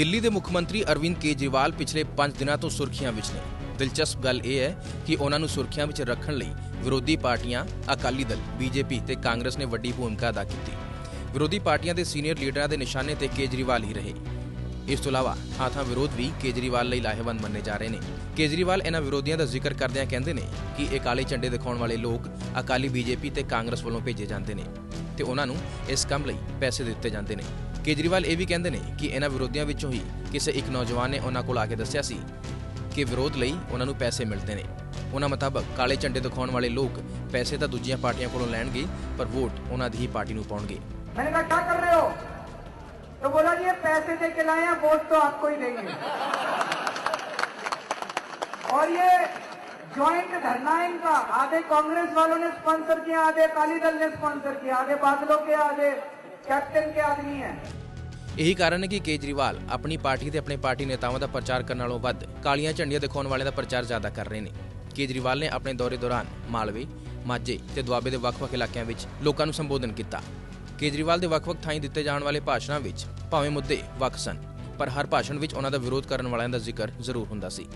ਦਿੱਲੀ ਦੇ ਮੁੱਖ ਮੰਤਰੀ ਅਰਵਿੰਦ ਕੇਜਰੀਵਾਲ ਪਿਛਲੇ 5 ਦਿਨਾਂ ਤੋਂ ਸੁਰਖੀਆਂ ਵਿੱਚ ਨੇ। ਦਿਲਚਸਪ ਗੱਲ ਇਹ ਹੈ ਕਿ ਉਹਨਾਂ ਨੂੰ ਸੁਰਖੀਆਂ ਵਿੱਚ ਰੱਖਣ ਲਈ ਵਿਰੋਧੀ ਪਾਰਟੀਆਂ, ਅਕਾਲੀ ਦਲ, ਬੀਜੇਪੀ ਤੇ ਕਾਂਗਰਸ ਨੇ ਵੱਡੀ ਭੂਮਿਕਾ ਅਦਾ ਕੀਤੀ। ਵਿਰੋਧੀ ਪਾਰਟੀਆਂ ਦੇ ਸੀਨੀਅਰ ਲੀਡਰਾਂ ਦੇ ਨਿਸ਼ਾਨੇ ਤੇ ਕੇਜਰੀਵਾਲ ਹੀ ਰਹੇ। ਇਸ ਤੋਂ ਇਲਾਵਾ ਥਾਂ ਵਿਰੋਧ ਵੀ ਕੇਜਰੀਵਾਲ ਲਈ ਲਾਹੇਵੰਦ ਮੰਨੇ ਜਾ ਰਹੇ ਨੇ। ਕੇਜਰੀਵਾਲ ਇਹਨਾਂ ਵਿਰੋਧੀਆਂ ਦਾ ਜ਼ਿਕਰ ਕਰਦਿਆਂ ਕਹਿੰਦੇ ਨੇ ਕਿ ਇਹ ਕਾਲੇ ਝੰਡੇ ਦਿਖਾਉਣ ਵਾਲੇ ਲੋਕ ਅਕਾਲੀ ਬੀਜੇਪੀ ਤੇ ਕਾਂਗਰਸ ਵੱਲੋਂ ਭੇਜੇ ਜਾਂਦੇ ਨੇ ਤੇ ਉਹਨਾਂ ਨੂੰ ਇਸ ਕੰਮ ਲਈ ਪੈਸੇ ਦਿੱਤੇ ਜਾਂਦੇ ਨੇ। ਕੇਜਰੀਵਾਲ ਇਹ ਵੀ ਕਹਿੰਦੇ ਨੇ ਕਿ ਇਹਨਾਂ ਵਿਰੋਧੀਆਂ ਵਿੱਚੋਂ ਹੀ ਕਿਸੇ ਇੱਕ ਨੌਜਵਾਨ ਨੇ ਉਹਨਾਂ ਕੋਲ ਆ ਕੇ ਦੱਸਿਆ ਸੀ ਕਿ ਵਿਰੋਧ ਲਈ ਉਹਨਾਂ ਨੂੰ ਪੈਸੇ ਮਿਲਦੇ ਨੇ ਉਹਨਾਂ ਮੁਤਾਬਕ ਕਾਲੇ ਝੰਡੇ ਦਿਖਾਉਣ ਵਾਲੇ ਲੋਕ ਪੈਸੇ ਤਾਂ ਦੂਜੀਆਂ ਪਾਰਟੀਆਂ ਕੋਲੋਂ ਲੈਣਗੇ ਪਰ ਵੋਟ ਉਹਨਾਂ ਦੀ ਹੀ ਪਾਰਟੀ ਨੂੰ ਪਾਉਣਗੇ मैंने कहा क्या कर रहे हो तो बोला जी ये पैसे दे के लाए हैं वोट तो आपको ही देंगे और ये ज्वाइंट धरना है इनका आधे कांग्रेस वालों ने स्पॉन्सर किया आधे अकाली दल ने स्पॉन्सर किया आधे बादलों के आधे कैप्टन के आदमी हैं ਇਹੀ ਕਾਰਨ ਹੈ ਕਿ ਕੇਜਰੀਵਾਲ ਆਪਣੀ ਪਾਰਟੀ ਤੇ ਆਪਣੇ ਪਾਰਟੀ ਨੇਤਾਵਾਂ ਦਾ ਪ੍ਰਚਾਰ ਕਰਨ ਨਾਲੋਂ ਵੱਧ ਕਾਲੀਆਂ ਝੰਡੀਆਂ ਦਿਖਾਉਣ ਵਾਲਿਆਂ ਦਾ ਪ੍ਰਚਾਰ ਜ਼ਿਆਦਾ ਕਰ ਰਹੇ ਨੇ ਕੇਜਰੀਵਾਲ ਨੇ ਆਪਣੇ ਦੌਰੇ ਦੌਰਾਨ ਮਾਲਵੇ ਮਾਝੇ ਤੇ ਦੁਆਬੇ ਦੇ ਵੱਖ-ਵੱਖ ਇਲਾਕਿਆਂ ਵਿੱਚ ਲੋਕਾਂ ਨੂੰ ਸੰਬੋਧਨ ਕੀਤਾ ਕੇਜਰੀਵਾਲ ਦੇ ਵੱਖ-ਵੱਖ ਥਾਈਂ ਦਿੱਤੇ ਜਾਣ ਵਾਲੇ ਭਾਸ਼ਣਾਂ ਵਿੱਚ ਭਾਵੇਂ ਮੁੱਦੇ ਵੱਖ ਸਨ ਪਰ ਹਰ ਭਾਸ਼ਣ ਵਿੱਚ ਉਹਨਾਂ ਦਾ ਵਿਰੋਧ ਕਰਨ ਵਾਲਿਆਂ ਦਾ ਜ਼ਿਕਰ ਜ਼ਰੂਰ ਹੁੰਦਾ ਸੀ